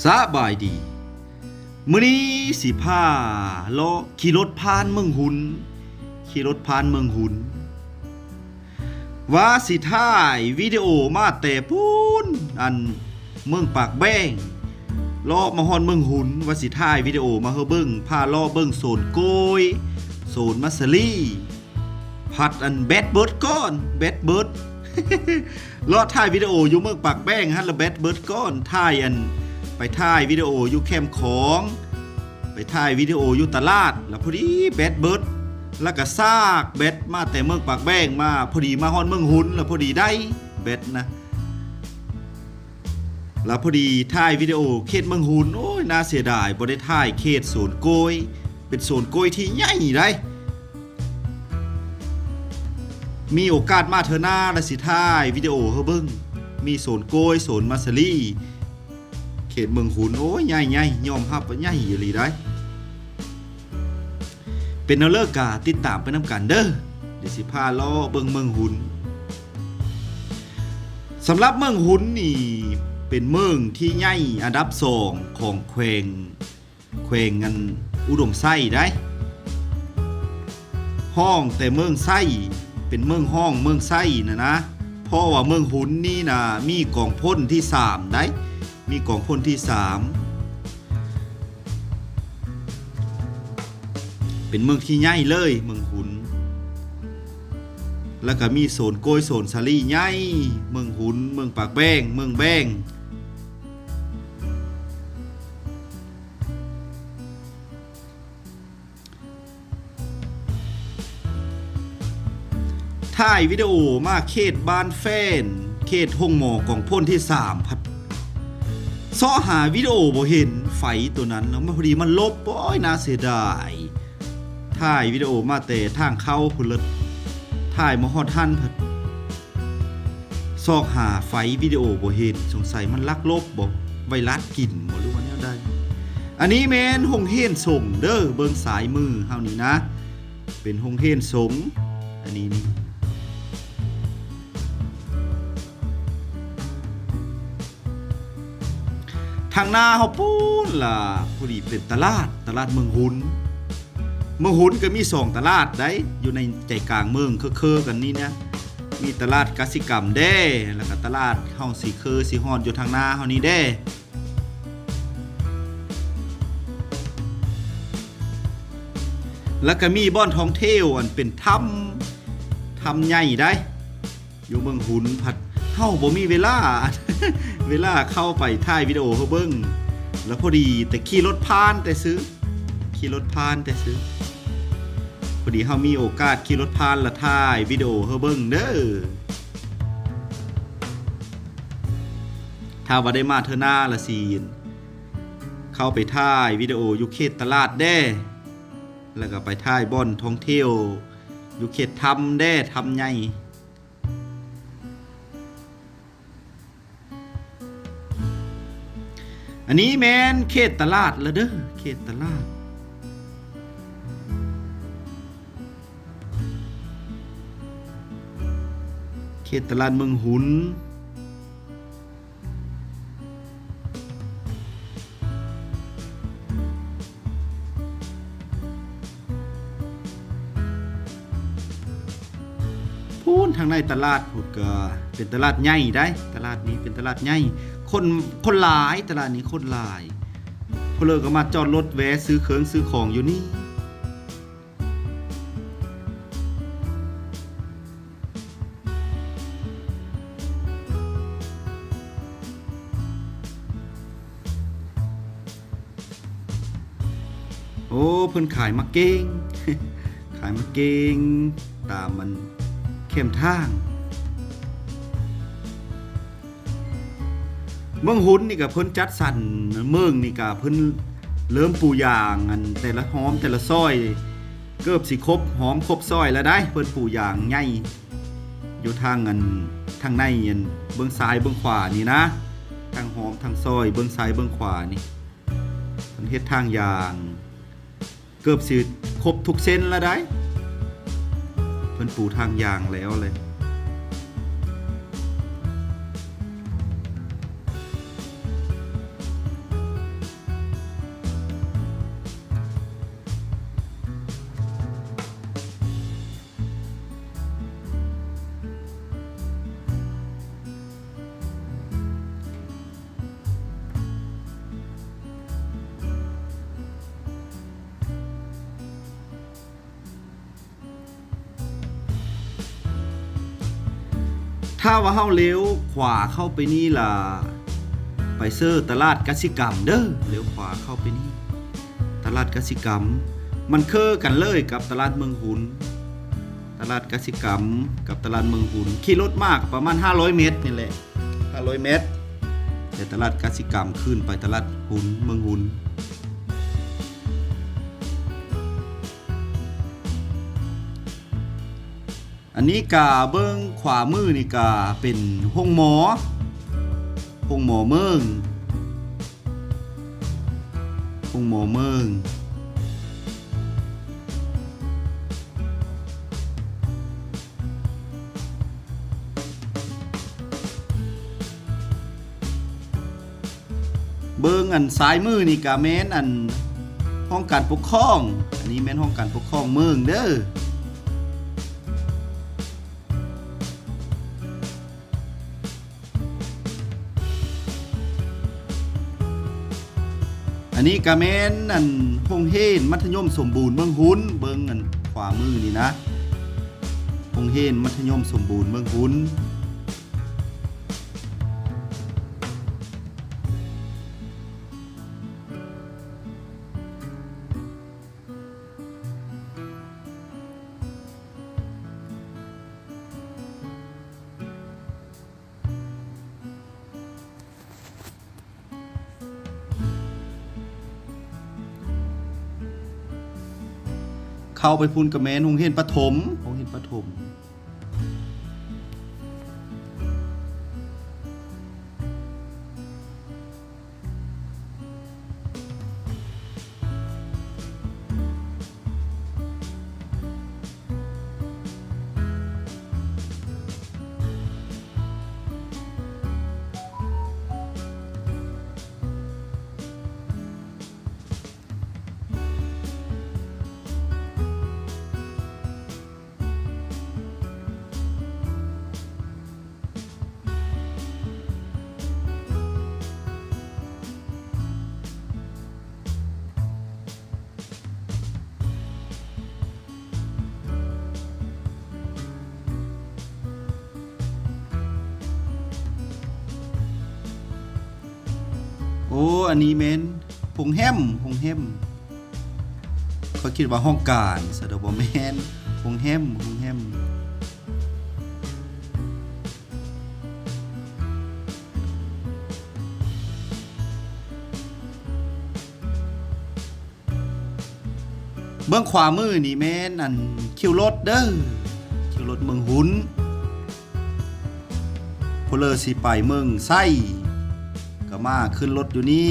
สบายดี มื้อนี้สิพาเลาะขี่รถผ่านเมืองหุน ขี่รถผ่านเมืองหุน ว่าสิถ่ายวิดีโอมาแต่พูนอันเมืองปากแบ้งเลาะมาฮอนเมืองหุนว่าสิถ่ายวิดีโอมาเฮาเบิ่งพาเลาะเบิ่งโซนโกยโซนมัสลีพัดอันแบดเบิร์ดก้อนแบดเบิร์ดเลาะถ่ายวิดีโออยู่เมืองปากแบ้งฮะแล้วแบดเบิร์ดก้อนถ่ายอัน ไปถ่ายวิดีโออยู่แคมป์ของ ไปถ่ายวิดีโออยู่ตลาด แล้วพอดีแบดเบิร์ดแล้วก็ซากแบดมาแต่เมืองปากแบ้งมาพอดีมาฮอนเมืองหุนแล้วพอดีได้แบดนะแล้วพอดีถ่ายวิดีโอเขตเมืองหุนโอ้ยน่าเสียดายบ่ได้ถ่ายเขตโซนโกย เป็นโซนโกยที่ใหญ่ได้มีโอกาสมาเธอหน้าและสิถ่ายวิดีโอเฮาเบิ่งมีโซนโกยโซนมาซารี เขตเมืองหุนโอ้ยใหญ่ใหญ่ยอมรับว่าใหญ่อีหลีได้เป็นแนวเลิกกาติดตามไปนํกันเด้อเดี๋ยวสิพาล้อเบิงเมืองหุนสำหรับเมืองหุนนี่เป็นเมืองที่ใหญ่อันดับสองของแขวงแขวงอันอุดมไส้ได้ห้องแต่เมืองไส้เป็นเมืองห้องเมืองไส้นะนะเพราะว่าเมืองหุนนี่นะมีกองพ่นที่สามได้ มีกองพ่นที่สามเป็นเมืองที่ใหญ่เลยเมืองหุน แล้วก็มีโซนโกยโซนซาลีใหญ่เมืองหุน เมืองปากแบงเมืองแบงถ่ายวิดีโอมาเขตบ้านแฟน เขตห้องหมอของพ่นที่สามพั ซ้อหาวิดีโอบ่เห็นไฟตัวนั้นแล้วมันพอดีมันลบโอ้ยน่าเสียดายถ่ายวิดีโอมาแต่ทางเข้าพุ่นลยถ่ายมาฮอดทันพัดซอกหาไฟวิดีโอบ่เห็นสงสัยมันลักลบบ่ไวรัสกินบ่หรือว่าแนวใดอันนี้แมนหงเฮนสงเด้อเบิ่งสายมือเฮานี่นะ เป็นหงเฮนสงอันนี้นี่ ทางหน้าเขาปูนล่ะพอดีเป็นตลาดตลาดเมืองหุนเมืองหุนก็มีสองตลาดได้อยู่ในใจกลางเมืองเคอๆกันนี่เนี่ยมีตลาดกสิกรรมแด้แล้วก็ตลาดเฮาสีเคอสีฮอนอยู่ทางหน้าเฮานี้แด้แล้วก็มีบ่อนท่องเที่ยวอันเป็นถ้ำถ้ำใหญ่ได้ อยู่เมืองหุนผัดเฮาบ่มีเวลา เวลาเข้าไปถ่ายวิดีโอเฮาเบิ่งแล้วพอดีแต่ขี่รถผ่านแต่ซื้อ ขี่รถผ่านแต่ซื้อ พอดีเฮามีโอกาสขี่รถผ่านและถ่ายวิดีโอเฮาเบิ่งเด้อถ้าว่าได้มาเทอหน้าละซีน เข้าไปถ่ายวิดีโอยู่เขตตลาดแด้แล้วก็ไปถ่ายบ่อนท่องเที่ยวยู่เขตทำแด้ทำให อันนี้แมนเขตตลาดล้วเด้อเขตตลาด เขตตลาดเมืองหุนพูนทางในตลาดพูดก็เป็นตลาดใหญ่ได้ ตลาดนี้เป็นตลาดใหญ่ คนคนหลายตลาดนี้คนหลายพอเลิกก็มาจอดรถแวะซื้อเครื่องซื้อของอยู่นี่โอ้เพิ่นขายมาเก่งขายมาเก่งตามมันเข้มทาง เมืองหุ้นนี่ก็เพิ่นจัดสรรเมืองนี่ก็เพิ่นเริ่มปูยางอันแต่ละหอมแต่ละซอย เกือบสิครบหอมครบซอยแล้วได้เพิ่นปูยางใหญ่อยู่ทางอันทางในอันเบื้องซ้ายเบื้องขวานี่นะ ทางหอมทางซอยเบื้องซ้ายเบื้องขวานี่เพิ่นเฮ็ดทางยาง เกือบสิครบทุกเส้นแล้วได้เพิ่นปูทางยางแล้วเลย ถ้าว่าเฮาเลี้ยวขวาเข้าไปนี่ล่ะ ไปเซอร์ตลาดกสิกรรมเด้อเลี้ยวขวาเข้าไปนี่ ตลาดกสิกรรม มันคือกันเลยกับตลาดเมืองหุน ตลาดกสิกรรม กับตลาดเมืองหุน ขี่รถมากประมาณ 500 เมตรนี่แหละ 500 เมตรแต่ตลาดกสิกรรมขึ้นไปตลาดหุนเมืองหุน นนี้กาเบิ้งขวามือนี่กาเป็นห้องหมอห้องหมอเมืองห้องหมอเมืองเบิ้งอันซ้ายมือนี่กาแม่นอันห้องการปกครอง อันนี้แม่นห้องการปกครองเมืองเด้อ นนี้กะเม่นอันพงเฮนมัธยมสมบูรณ์เมืองหุนเบิ่งอันขวามือนี่นะพงเฮนมัธยมสมบูรณ์เมืองหุน ไปพูนกับแม่นหงเฮนปฐมหงเฮนปฐม อันนี้แม่นหงแฮมหงแฮมเขาคิดว่าห้องการสะดอกแมนหงแฮมหงแฮมเบื้องขวามือนี่แม่นอันคิวรถเด้อคิวรถเมืองหุนพลเลอร์สิไปเมืองไส้ ก็มาขึ้นรถอยู่นี่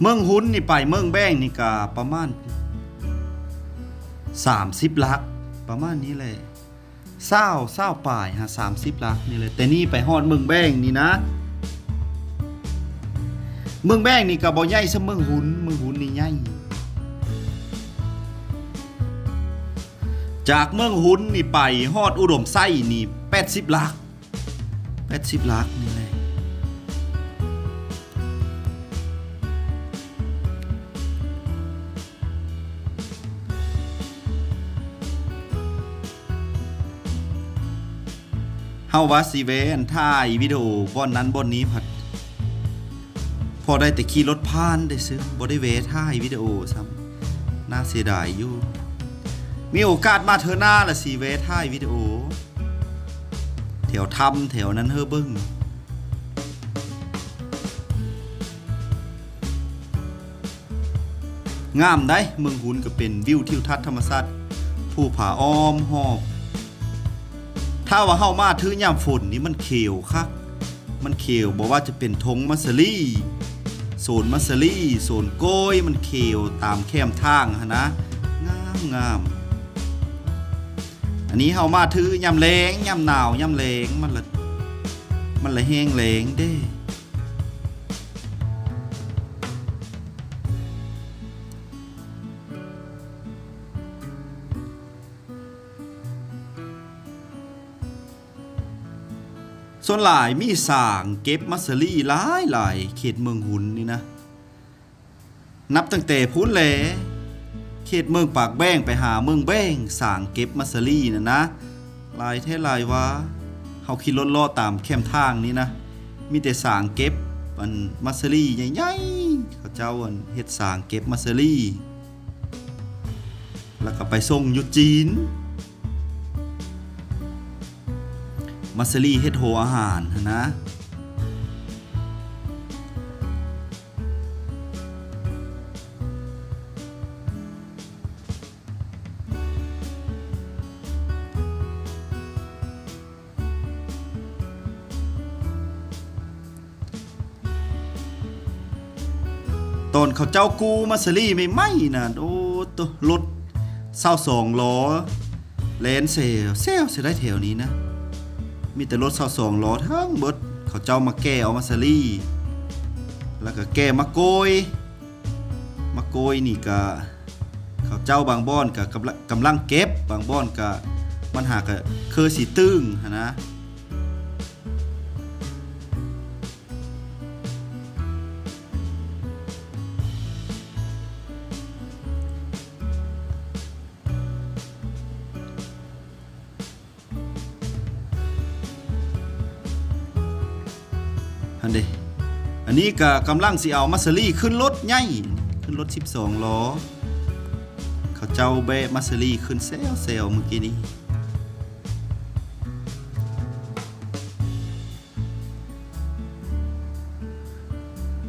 เมืองหุ้นนี่ไปเมืองแบ้งนี่ก็ประมาณ30ลัก ประมาณนี้เลยเศร้าเศร้าป่ายฮะ30ลักนี่เลยแต่นี่ไปฮอดเมืองแบ้งนี่นะ เมืองแบ้งนี่ก็บ่ใหญ่ซะเมืองหุนเมืองหุนนี่ใหญ่จากเมืองหุนนี่ไปฮอดอุดมไส้นี่80ลัก80ลักนี่แหละเฮาว่าสิเวนถ่ายวิดีโอบ่อนนั้นบ่อนนี้พัด พอได้แต่ขี่รถผ่านได้ซื้อบ่ได้เวถ่ายวิดีโอซ้ำน่าเสียดายอยู่ มีโอกาสมาเธอหน้าละสิเวถ่ายวิดีโอ แถวทำแถวนั้นเฮอเบิ้งงามได้เมืองหุนก็เป็นวิวทิวทัศน์ธรรมชาติผู้ผาอ้อมหอบ ถ้าว่าเฮามาถือยามฝนนี่มันเขียวคักมันเขียวบอกว่าจะเป็นทงมัสลี โซนมัสลี่โซนโก้ยมันเขียวตามแคมทางหนนะงามงามอันนี้เฮามาถือยำแรงยำหนาวยำแรงมันละมันละแห้งแรงเด้ ส่วนหลายมีสร้างเก็บมัสซารีหลายหลายเขตเมืองหุนนี่นะ นับตั้งแต่พูนแหลเขตเมืองปากแบ้งไปหาเมืองแบ้งสร้างเก็บมัสซารีนะนะหลายแท้หลายว่าเฮาขี่รถล้อตามแคมทางนี้นะ มีแต่สางเก็บอันมัสซารีใหญ่ๆเขาเจ้าอันเฮ็ดสางเก็บมัสซารีแล้วก็ไปส่งอยู่จีน มัสซารีเฮ็ดโหอาหารนะตอนเขาเจ้ากูมัสซารีไม่ไหมนะโอ้ตัวรถเศร้าสองล้อแลนเซลเซลเสียได้แถวนี้นะ มีแต่รถเศร้าสองล้อทั้งเบิดเขาเจ้ามาแก้เอามัสซารีแล้วก็แก้มาโกยมาโกยนี่ก็เขาเจ้าบางบ้อนก็กำลังกำลังเก็บบางบ้อนก็มันหาก็คือสีตึงนะ นี้ก็กำลังสิเอามัสซารีขึ้นรถใหญ่ขึ้นรถ 12 ล้อ เขาเจ้าแบะมัสซารีขึ้นแซวแซวเมื่อกี้นี้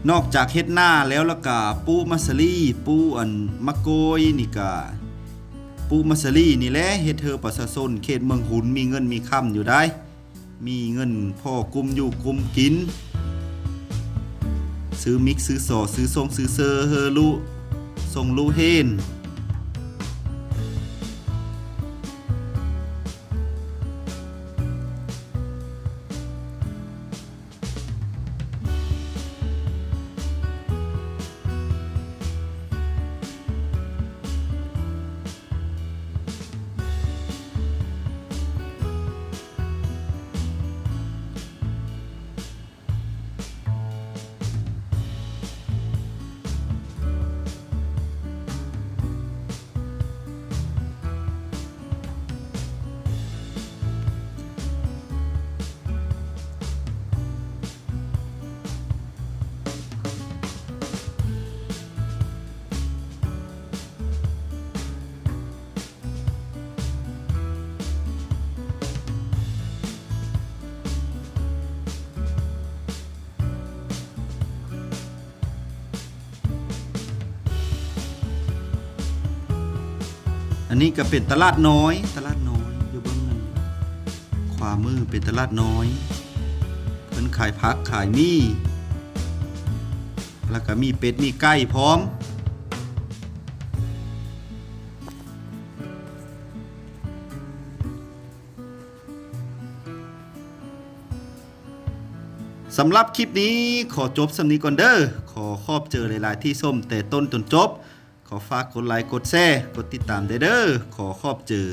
นอกจากเฮ็ดหน้าแล้วล้วก็ปูมัสซารีปูอันมะโกยนี่ก็ปูมัสซารีนี่แหละเฮ็ดเธอประชาชนเขตเมืองหุนมีเงินมีค่ำอยู่ได้ มีเงินพ่อกุมอยู่กุมกิน ซื้อมิกซื้อสอซื้อทรงซื้อเซอร์เฮอลูทรงลูเฮน อันนี้ก็เป็นตลาดน้อย ตลาดน้อยอยู่เบื้องนั้นขวามือเป็นตลาดน้อยเพิ่นขายผักขายมีแล้วก็มีเป็ดมีไก่พร้อม สำหรับคลิปนี้ขอจบสำนีก่อนเด้อ ขอขอบเจอหลาย ๆ ที่ส้มแต่ต้นจนจบ ขอฝากกดไลค์กดแชร์กดติดตามเด้อเด้อขอขอบเจอ